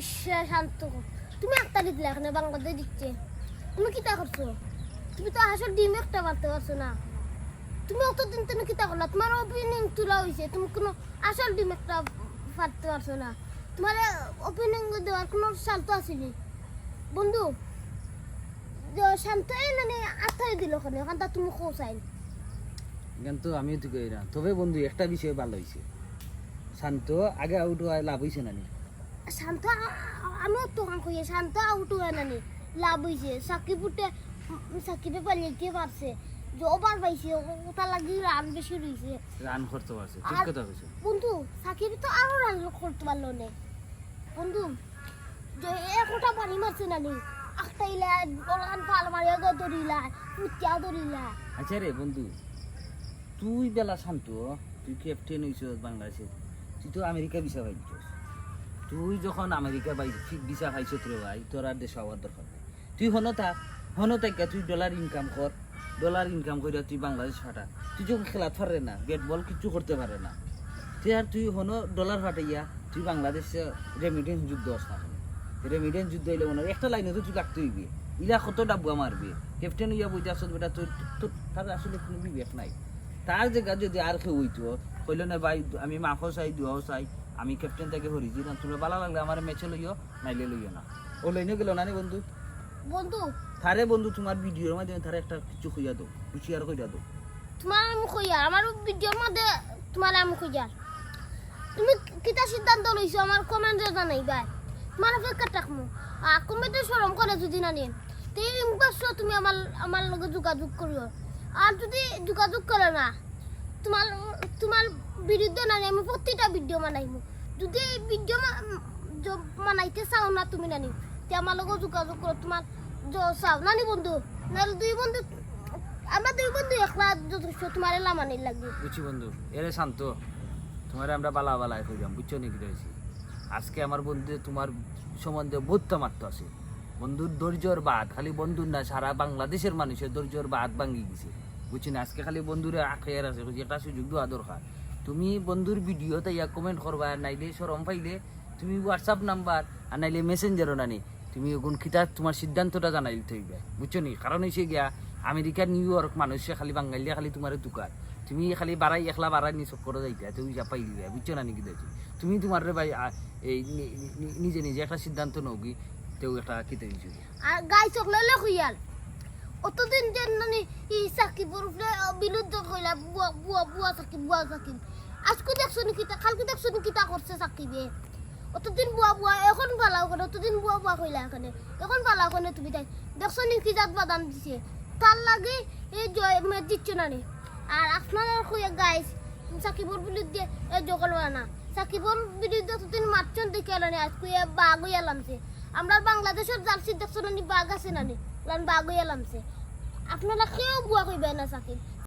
ঈশ্বর শান্ত তুমি একটা দিলে এখানে বাংলাদেশ দিচ্ছে। তুমি কিতা করছ? তুমি তো আসল ডিম একটা পারতে পারছ না। তুমি অতদিন তুমি কিতা করলা? তোমার ওপেনিং তোলা হয়েছে তুমি কোনো আসল ডিম একটা পারতে পারছ না। তোমার ওপেনিং দেওয়ার কোনো শান্ত আসেনি বন্ধু শান্ত এই মানে আত্মাই দিল ওখানে ওখানটা তুমি খোঁচাই কিন্তু আমিও তো কই না। তবে বন্ধু, একটা বিষয় ভালো হয়েছে শান্ত আগে আউট লাভ হয়েছে না নি? শান্ত আমিও তো কাম করি শান্ত আউট হয় না নি। লাভ হয়েছে সাকিব উঠে সাকিবে পালিয়ে গিয়ে পারছে? যে ওভার পাইছে ও- ওটা লাগি রান বেশি রয়েছে রান করতে পারছে। ঠিক আর- কথা কইছো। বন্ধু সাকিব তো আরও রান করতে পারল না। বন্ধু যে একটা পানি মারছে না নি? আখটাইলা ওলান পাল মারিয়া গো ধরিলা উচ্চা ধরিলা। আচ্ছা রে বন্ধু তুই বেলা শান্ত তুই ক্যাপ্টেন হইছ বাংলাদেশে তুই তো আমেরিকা পাইছ তুই যখন আমেরিকা পাই ভিসা পাইছ তোর ভাই, তোর আর দেশ হওয়ার দরকার নাই। তুই হনো থাক হনো থাকা তুই ডলার ইনকাম কর। ডলার ইনকাম করে তুই বাংলাদেশ ফাটা তুই যখন খেলা পারে না ব্যাট বল কিছু করতে পারে না। তুই আর তুই হনো ডলার ফাটাইয়া তুই বাংলাদেশে রেমিডেন্স যুদ্ধ আস না রেমিডেন্স যুদ্ধ হইলে মনে একটা লাইনে তো তুই লাগতে হইবি। ইলা কত ডাব্বা মারবে। ক্যাপ্টেন হইয়া বইতে আসল বেটা, তোর তোর তার আসলে কোনো বিবেক নাই। তার জায়গা যদি আর কেউ হইতো, কইল না ভাই, আমি মাফও চাই, দুয়াও চাই। আমি ক্যাপ্টেন থেকে হরিছি না তুমি ভালো লাগলে আমার ম্যাচে লইও নাইলে লইও না। ও লইনে গেল না বন্ধু? বন্ধু। তারে বন্ধু তোমার ভিডিওর মাধ্যমে তারে একটা কিছু কইয়া দাও কিছু আর কইয়া দাও। তোমার আমি কইয়ার আমার ভিডিওর মধ্যে তোমার আমি কইয়ার তুমি কিতা সিদ্ধান্ত লইছো আমার কমেন্টে জানাইবা তোমার অপেক্ষা থাকমু আর কমেন্টে সরম করে যদি না নিয়ে। তো এই তুমি আমার আমার লগে যোগাযোগ করিও। আর যদি যোগাযোগ করে না তোমার তোমার বিরুদ্ধে না, আমি প্রতিটা ভিডিও বানাইমু। যদি এই ভিডিও বানাইতে চাও না তুমি নানি, তে আমার লগে যোগাযোগ করো। তোমার চাও। নানি বন্ধু, নাহলে দুই বন্ধু, আমরা দুই বন্ধু একলা যথেষ্ট, তোমার লামানির লাগবে। বুঝছি বন্ধু, এরে শান্ত। তোমার আমরা বালা বালায় কইলাম বুঝছ নাকি রয়েছি আজকে আমার বন্ধু তোমার সম্বন্ধে বহুত মাত্র আছে। বন্ধুর ধৈর্যর বাদ খালি বন্ধুর না, সারা বাংলাদেশের মানুষের ধৈর্যর বাদ ভাঙ্গি গেছে। বুঝছি না আজকে খালি বন্ধুরে আখেয়ার আছে একটা সুযোগ দেওয়া দরকার। তুমি বন্ধুর ভিডিওতে ইয়া কমেন্ট করবা, আর নাইলে সরম পাইলে তুমি হোয়াটসঅ্যাপ নাম্বার আর নাইলে মেসেঞ্জারও নানি। তুমি এখন খিতা তোমার সিদ্ধান্তটা জানাই হইবে বুঝছ নি? কারণ হয়েছে গিয়া আমেরিকা নিউ ইয়র্ক মানুষে খালি বাঙালিয়া খালি তোমার দোকান তুমি খালি বাড়াই, একলা বাড়াই নি সব করে যাইতা, তুমি যা পাই দিবে বুঝছ না নাকি দেখছি? তুমি তোমার রে ভাই এই নিজে নিজে একটা সিদ্ধান্ত নৌকি তেও একটা কিতে দিছো আর গাই চকলে লখিয়াল অতদিন যে মানে কইলা, বুয়া বুয়া বুয়া বুয়া আজকে দেখছ কালকে দেখছ করছে অতদিন বুয়া বুয়া, এখন পালাও করে অতদিন বুয়া বুয়া কইলা এখানে। এখন পালাও করে তুমি তাই। দেখছ নি জাত বাদাম দিছে? তার লাগে এই জয় মেয়ে দিচ্ছ না নি আর আপনারা কইয়া সাকিবর বিরুদ্ধে এই জগল না। সাকিবর বিরুদ্ধে অতদিন মারছেন দেখে এলানি আজকে বাঘ হইয়া লামছে। আমরা বাংলাদেশের জার্সি দেখছ না নি, বাঘ আছে না নি? বাঘ হইয়া লামছে। আপনারা কেউ বুয়া কইবে না সাকিব।